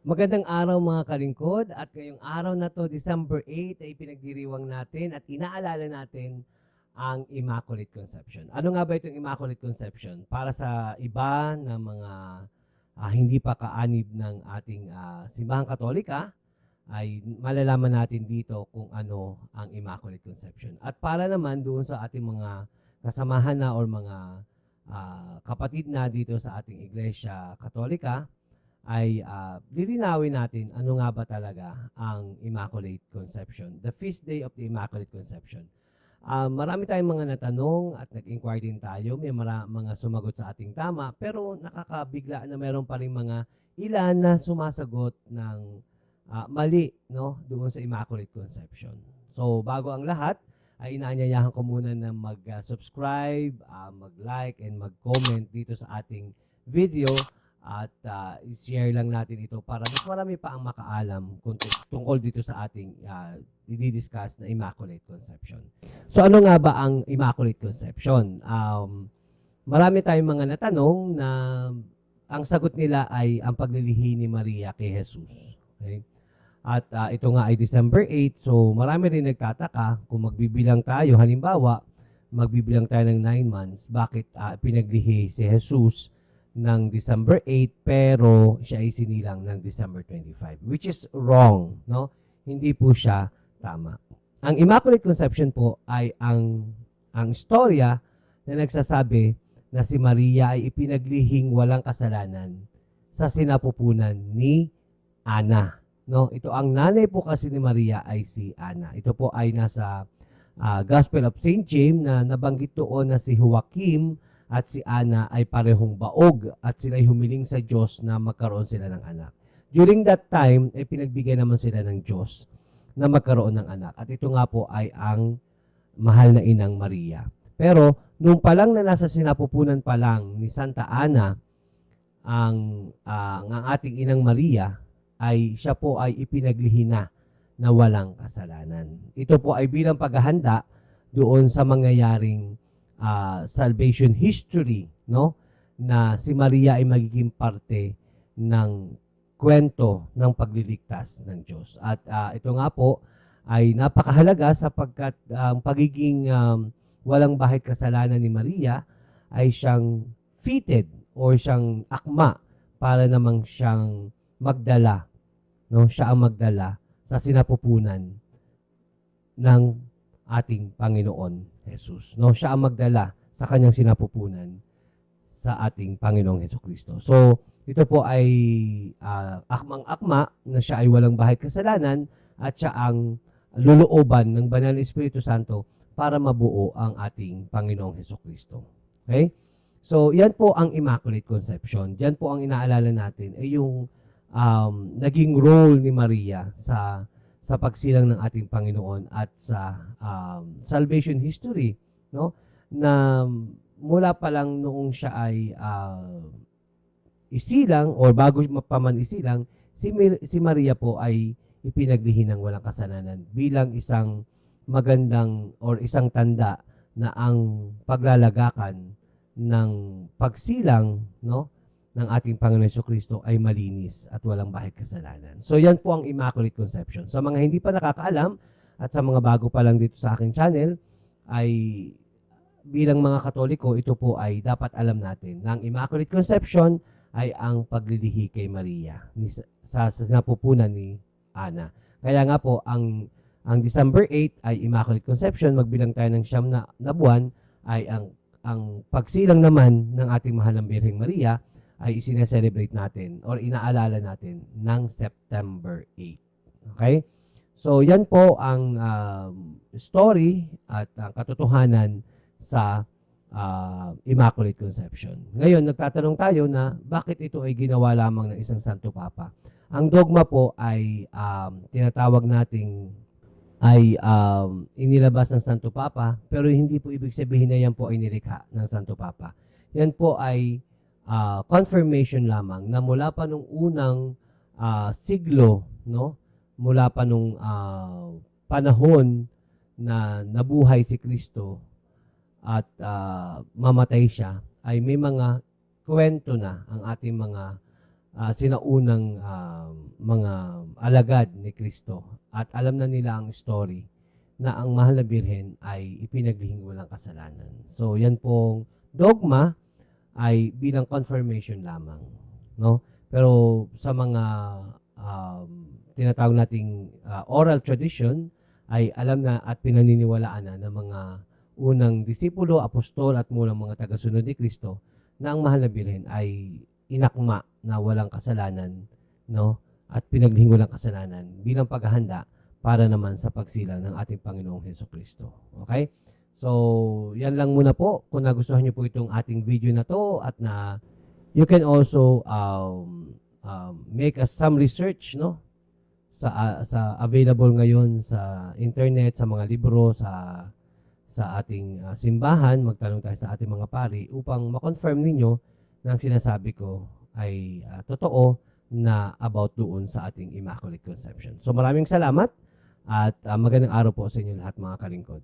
Magandang araw mga kalingkod at ngayong araw na to, December 8, ay pinagdiriwang natin at inaalala natin ang Immaculate Conception. Ano nga ba itong Immaculate Conception? Para sa iba na mga ah, hindi pa kaanib ng ating ah, simbahang katolika, ay malalaman natin dito kung ano ang Immaculate Conception. At para naman doon sa ating mga kasamahan na or mga ah, kapatid na dito sa ating Iglesia Katolika, ay ah, lilinawin natin ano nga ba talaga ang Immaculate Conception, the feast day of the Immaculate Conception. Ah, marami tayong mga natanong at nag-inquire din tayo, may mara- mga sumagot sa ating tama, pero nakakabigla na meron pa rin mga ilan na sumasagot ng ah, mali no doon sa Immaculate Conception. So bago ang lahat, ay inaanyayahan ko muna na mag-subscribe, ah, mag-like, and mag-comment dito sa ating video at ah, i-share lang natin ito para mas marami pa ang makaalam kung tu- tungkol dito sa ating uh, i-discuss na Immaculate Conception. So ano nga ba ang Immaculate Conception? Um, marami tayong mga natanong na ang sagot nila ay ang paglilihi ni Maria kay Jesus. Okay? At ah, ito nga ay December 8, so marami rin nagtataka kung magbibilang tayo, halimbawa, magbibilang tayo ng 9 months, bakit ah, pinaglihi si Jesus ng December 8 pero siya ay sinilang ng December 25 which is wrong no? Hindi po siya tama. Ang Immaculate Conception po ay ang ang istorya na nagsasabi na si Maria ay ipinaglihing walang kasalanan sa sinapupunan ni Ana no? Ito ang nanay po kasi ni Maria ay si Ana. Ito po ay nasa ah, Gospel of St. James na nabanggit doon na si Joachim at si Ana ay parehong baog at sila ay humiling sa Diyos na magkaroon sila ng anak. During that time, ay pinagbigay naman sila ng Diyos na magkaroon ng anak. At ito nga po ay ang mahal na inang Maria. Pero, nung pa lang na nasa sinapupunan pa lang ni Santa Ana, ang, ah, ang ating inang Maria, ay siya po ay ipinaglihi na na walang kasalanan. Ito po ay bilang paghahanda doon sa mangyayaring ah, salvation history, no? Na si Maria ay magiging parte ng kwento ng pagliligtas ng Diyos. At ah, ito nga po ay napakahalaga sapagkat ang pagiging um, walang bahid kasalanan ni Maria ay siyang fitted or siyang akma para namang siyang magdala, no? Siya ang magdala sa sinapupunan ng ating Panginoon Jesus. No, siya ang magdala sa kanyang sinapupunan sa ating Panginoong Heso Kristo. So, ito po ay ah, akmang-akma na siya ay walang bahid kasalanan at siya ang lulooban ng Banal na Espiritu Santo para mabuo ang ating Panginoong Heso Kristo. Okay? So, yan po ang Immaculate Conception. Yan po ang inaalala natin ay yung um, naging role ni Maria sa sa pagsilang ng ating Panginoon at sa um, salvation history no? Na mula pa lang noong siya ay uh, isilang or bago pa man isilang si, Mir- si Maria po ay ipinaglihi ng walang kasalanan bilang isang magandang or isang tanda na ang paglalagakan ng pagsilang no ng ating Panginoon Yeso Kristo ay malinis at walang bahid kasalanan. So yan po ang Immaculate Conception. Sa mga hindi pa nakakaalam at sa mga bago pa lang dito sa aking channel, ay bilang mga Katoliko, ito po ay dapat alam natin na ang Immaculate Conception ay ang paglilihi kay Maria ni, sa, sa napupunan ni Ana. Kaya nga po, ang ang December 8 ay Immaculate Conception, magbilang tayo ng siyam na, na buwan, ay ang ang pagsilang naman ng ating mahal ng Birheng Maria ay isineselebrate natin or inaalala natin ng September 8. Okay? So, yan po ang um, story at ang katotohanan sa uh, Immaculate Conception. Ngayon, nagtatanong tayo na bakit ito ay ginawa lamang ng isang Santo Papa. Ang dogma po ay um, tinatawag nating ay um, inilabas ng Santo Papa pero hindi po ibig sabihin na yan po ay nilikha ng Santo Papa. Yan po ay ah, confirmation lamang na mula pa nung unang ah, siglo, no? Mula pa nung ah, panahon na nabuhay si Kristo at ah, mamatay siya, ay may mga kwento na ang ating mga ah, sinaunang ah, mga alagad ni Kristo at alam na nila ang story na ang mahal na birhen ay ipinaglihing walang kasalanan. So, yan pong dogma ay bilang confirmation lamang, no? Pero sa mga um, tinatawag nating uh, oral tradition ay alam na at pinaniniwalaan na ng mga unang disipulo, apostol at mulang mga tagasunod ni Kristo na ang mahal na birhen ay inakma na walang kasalanan, no? At pinaglihing walang kasalanan bilang paghahanda para naman sa pagsilang ng ating Panginoong Heso Kristo. Okay? So, yan lang muna po. Kung nagustuhan niyo po itong ating video na to at na you can also um, um, make a, some research, no? Sa, ah, sa available ngayon sa internet, sa mga libro, sa sa ating ah, simbahan, magtanong tayo sa ating mga pari upang ma-confirm ninyo na ang sinasabi ko ay ah, totoo na about doon sa ating Immaculate Conception. So maraming salamat at ah, magandang araw po sa inyo lahat mga kalingkod.